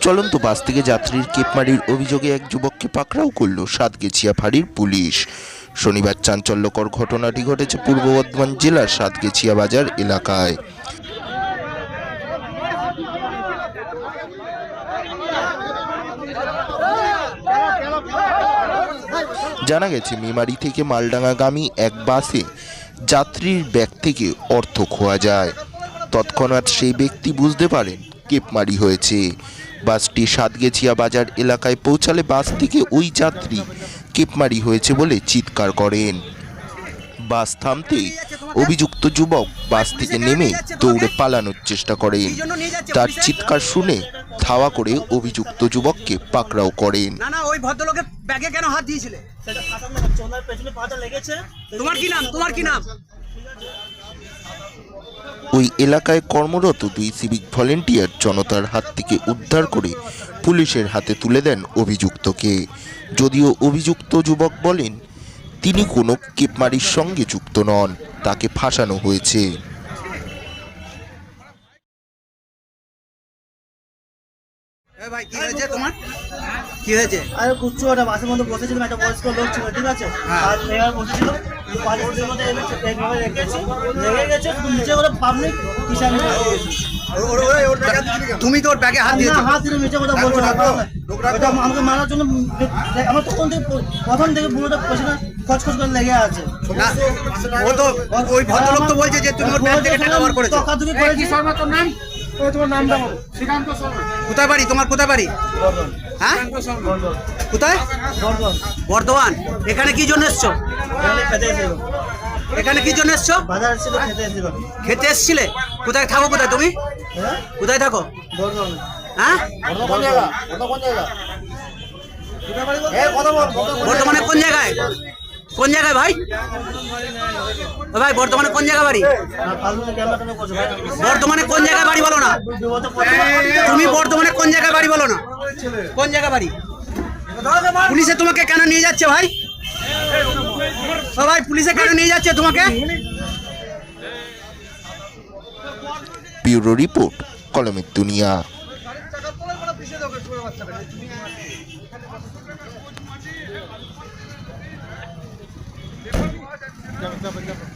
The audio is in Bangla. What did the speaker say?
চলন্ত বাস থেকে যাত্রীর কেপমারির অভিযোগে এক যুবককে পাকড়াও করল সাতগেছিয়া ফাঁড়ির পুলিশ। শনিবার চাঞ্চল্যকর ঘটনাটি ঘটেছে পূর্ব বর্ধমান জেলার সাতগেছিয়া বাজার এলাকায়। জানা গেছে, মেমারি থেকে মালডাঙ্গাগামী এক বাসে যাত্রীর ব্যাগ থেকে অর্থ খোয়া যায়। তৎক্ষণাৎ সেই ব্যক্তি বুঝতে পারেন কেপমারি হয়েছে। বাসটি সাতগেছিয়া বাজার এলাকায় পৌঁছালে বাস থেকে ওই যাত্রী কেপমারি হয়েছে বলে চিৎকার করেন। বাস থামতে অভিযুক্ত যুবক বাস থেকে নেমে দৌড়ে পালানোর চেষ্টা করেন। তার চিৎকার শুনে ধাওয়া করে অভিযুক্ত যুবককে পাকড়াও করেন। না না ওই ভদ্রলোকের ব্যাগে কেন হাত দিয়েছিলে? তোমার কি নাম? তোমার কি নাম? ওই এলাকায় কর্মরত দুই সিভিক ভলেন্টিয়ার জনতার হাত থেকে উদ্ধার করে পুলিশের হাতে তুলে দেন অভিযুক্তকে। যদিও অভিযুক্ত যুবক বলেন, তিনি কোনো কেপমারির সঙ্গে যুক্ত নন, তাকে ফাঁসানো হয়েছে। ভাই কি হয়েছে তোমার? কি হয়েছে? আরে কুচ্ছু ওটা বাসের মধ্যে বসেছিলাম একটা বয়স্ক লোক ছিল ঠিক আছে? হ্যাঁ। আর এবার বসেছিল বাসের মধ্যে এইভাবে রেখেছি লেগে গেছে নিচে করে পাবলিক কিষানি তুমি তোর ব্যাগে হাত দিয়েছ। হাত দিলে কথা বলছো না আমাকে মারার জন্য আমার তখন থেকে প্রথম থেকে পুরোটা পেছনে খচখচ করে লেগে আছে। ও তো ওই ভদ্রলোক তো বলছে যে তুমি ওর ব্যাগ থেকে টাকা বার করেছ। তকাতুকি করেছি। কোথায় বাড়ি? তোমার কোথায় বাড়ি? হ্যাঁ? কোথায়? বর্ধমান বর্ধমান। এখানে কি জন্য এসছো? এখানে খেতে এসেছিল এখানে কি জন্য এসছো? খেতে এসেছিল? কোথায় থাকো কোথায় তুমি? হ্যাঁ? কোথায় থাকো? বর্ধমান। হ্যাঁ? বর্তমানে কোন জায়গায়? কোন জায়গায় ভাই? ভাই, বর্তমানে কোন জায়গায় বাড়ি? বর্তমানে কোন জায়গায় বাড়ি বলো না। তুমি বর্তমানে কোন জায়গায় বাড়ি বলো না। কোন জায়গায় বাড়ি? পুলিশে তোমাকে কেন নিয়ে যাচ্ছে ভাই? ভাই, পুলিশে কেন নিয়ে যাচ্ছে তোমাকে? ব্যুরো রিপোর্ট, কলমের দুনিয়া। Добре, добре, добре.